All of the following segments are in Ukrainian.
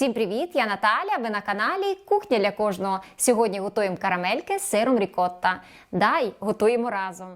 Всім привіт! Я Наталя. Ви на каналі Кухня для кожного. Сьогодні готуємо карамельки з сиром рікотта. Дай готуємо разом.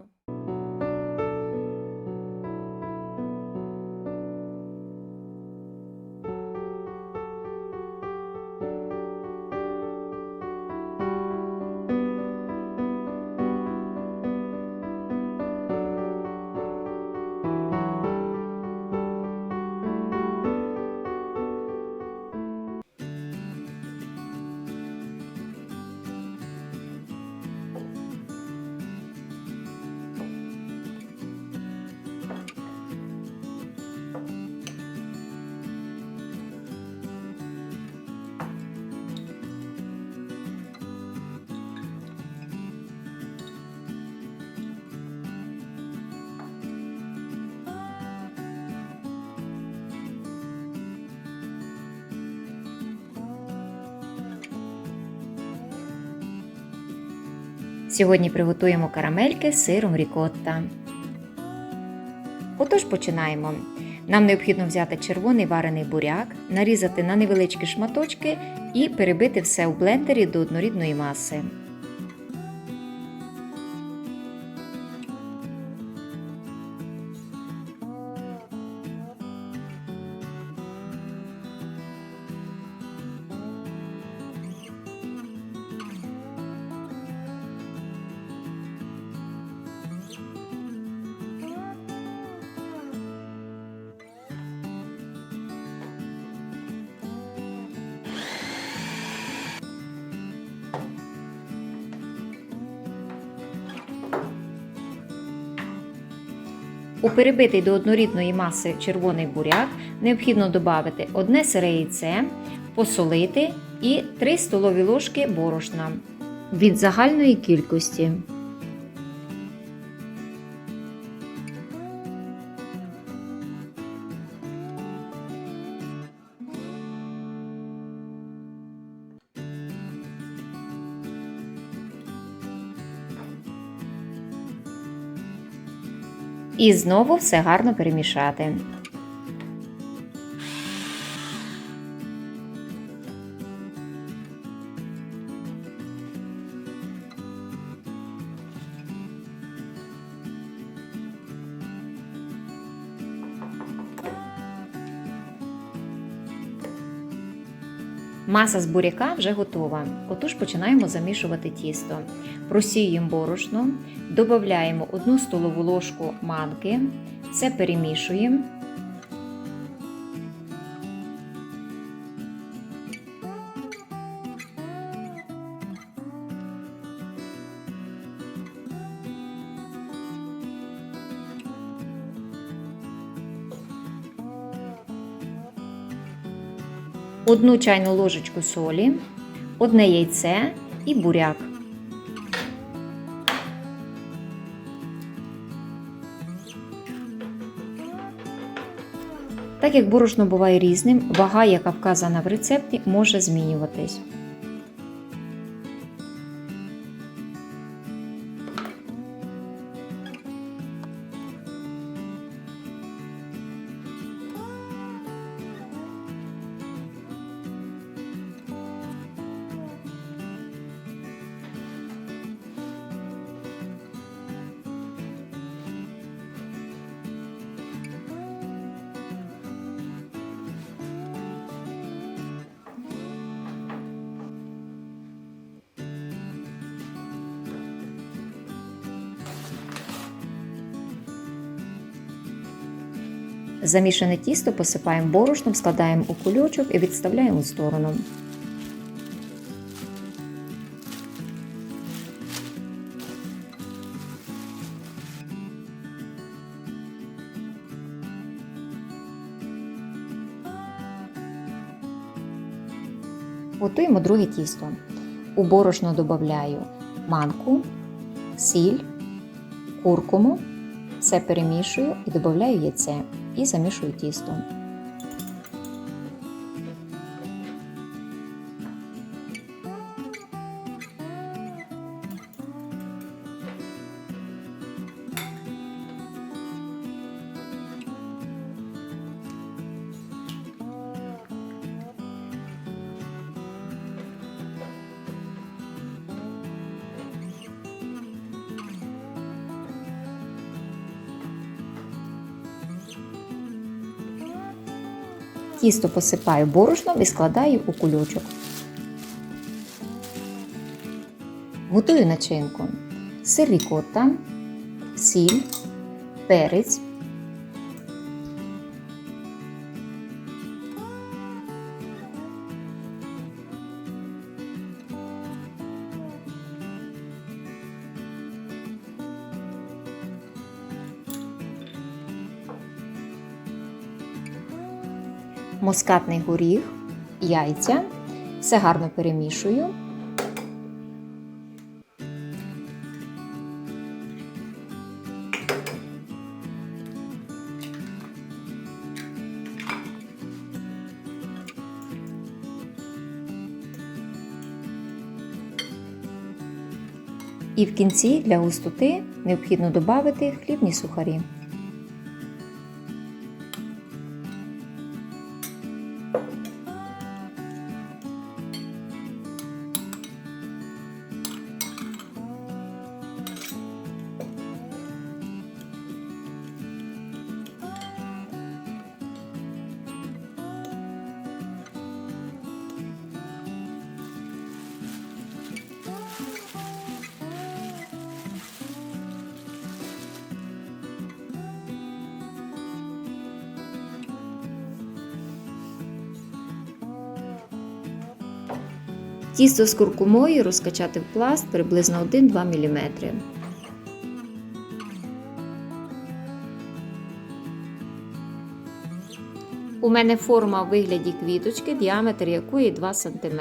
Сьогодні приготуємо карамельки з сиром рікотта. Отож починаємо. Нам необхідно взяти червоний варений буряк, нарізати на невеличкі шматочки і перебити все у блендері до однорідної маси. У перебитий до однорідної маси червоний буряк необхідно додати одне сире яйце, посолити і 3 столові ложки борошна від загальної кількості. І знову все гарно перемішати. Маса з буряка вже готова. Отож починаємо замішувати тісто. Просіюємо борошно, додаємо 1 столову ложку манки, все перемішуємо. Одну чайну ложечку солі, одне яйце і буряк. Так як борошно буває різним, вага, яка вказана в рецепті, може змінюватись. Замішане тісто посипаємо борошном, складаємо у кульочок і відставляємо в сторону. Готуємо друге тісто. У борошно додаю манку, сіль, куркуму, все перемішую і додаю яйце і замішую тісто. Тісто посипаю борошном і складаю у кульочок. Готую начинку. Сир рікотта, сіль, перець, мускатний горіх, яйця. Все гарно перемішую. І в кінці для густоти необхідно додати хлібні сухарі. Тісто з куркумою розкачати в пласт приблизно 1-2 мм. У мене форма в вигляді квіточки, діаметр якої 2 см.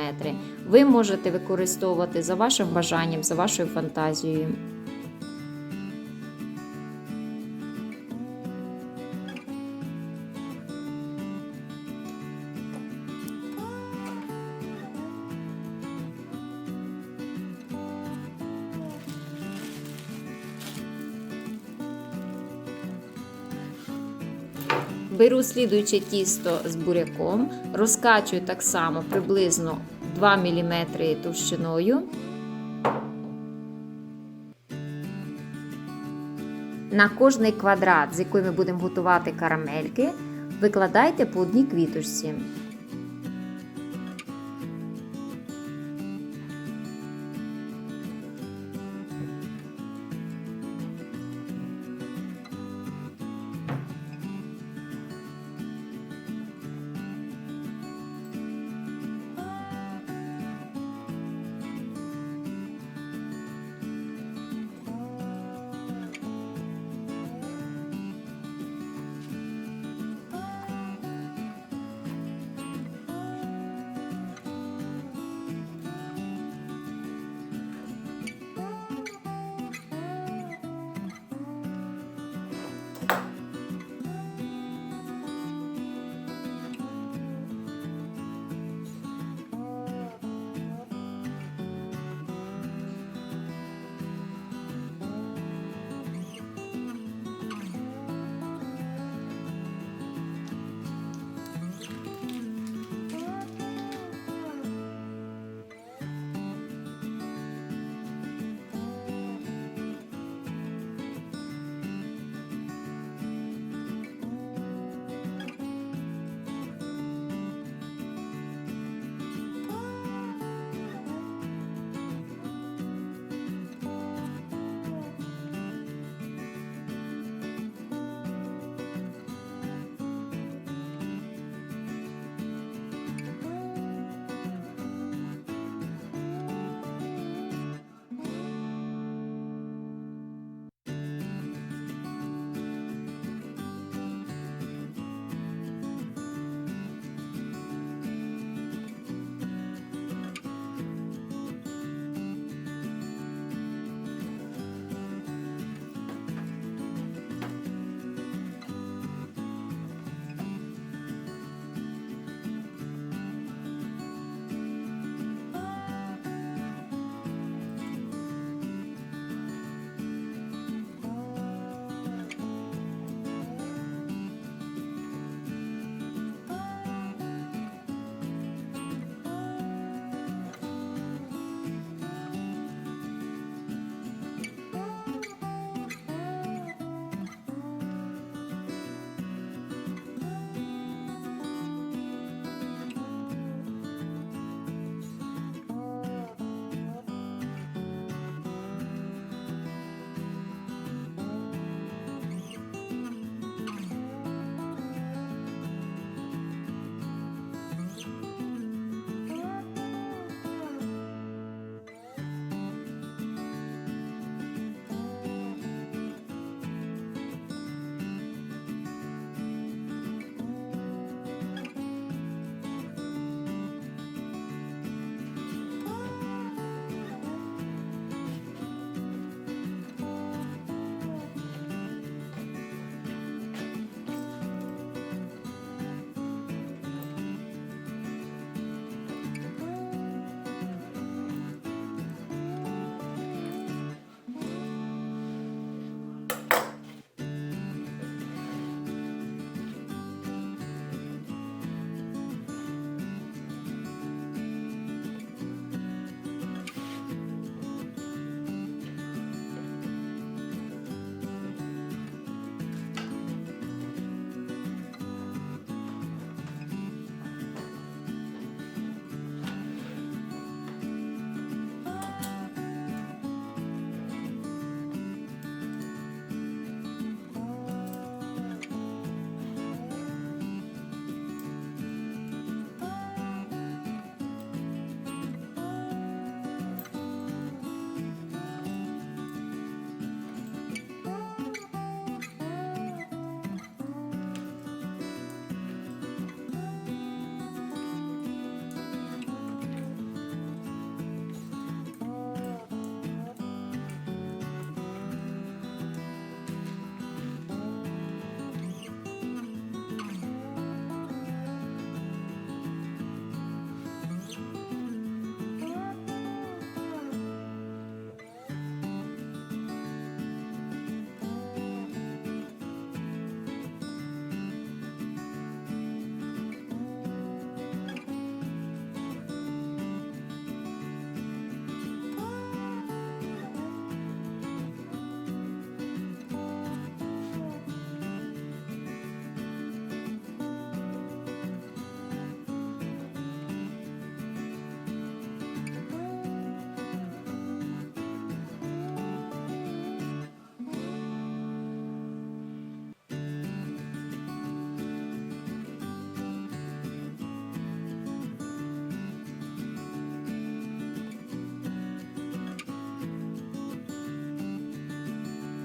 Ви можете використовувати за вашим бажанням, за вашою фантазією. Беру слідуюче тісто з буряком, розкачую так само приблизно 2 мм товщиною. На кожний квадрат, з якої ми будемо готувати карамельки, викладайте по одній квіточці.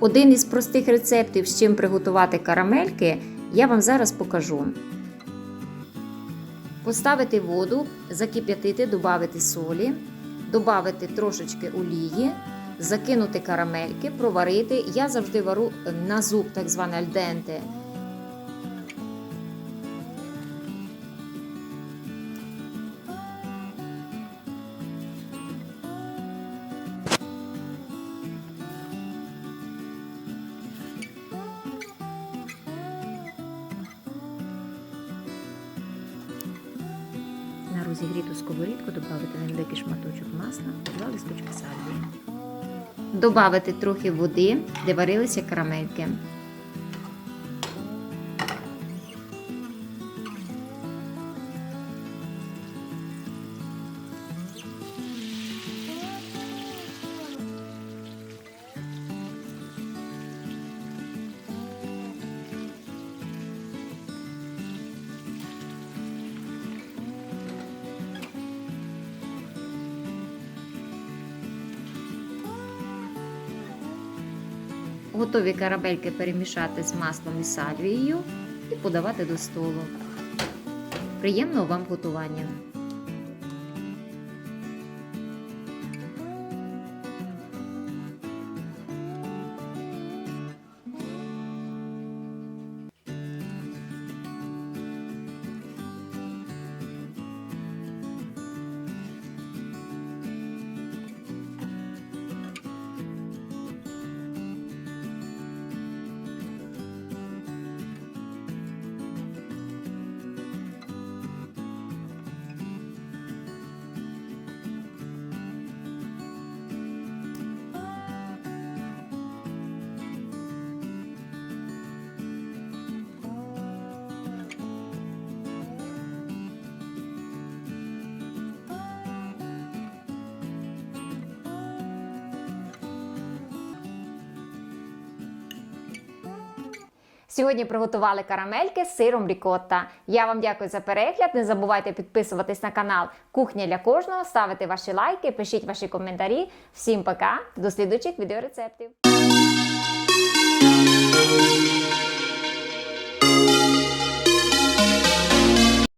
Один із простих рецептів, з чим приготувати карамельки, я вам зараз покажу. Поставити воду, закип'ятити, додати солі, додати трошечки олії, закинути карамельки, проварити. Я завжди вару на зуб, так зване альденте. Розігріту сковорідку додати невеликий шматочок масла, два листочки сальвії. Добавити трохи води, де варилися карамельки. Готові карамельки перемішати з маслом і сальвією і подавати до столу. Приємного вам готування! Сьогодні приготували карамельки з сиром рікотта. Я вам дякую за перегляд. Не забувайте підписуватись на канал Кухня для кожного, ставити ваші лайки, пишіть ваші коментарі. Всім пока, до слідуючих відеорецептів.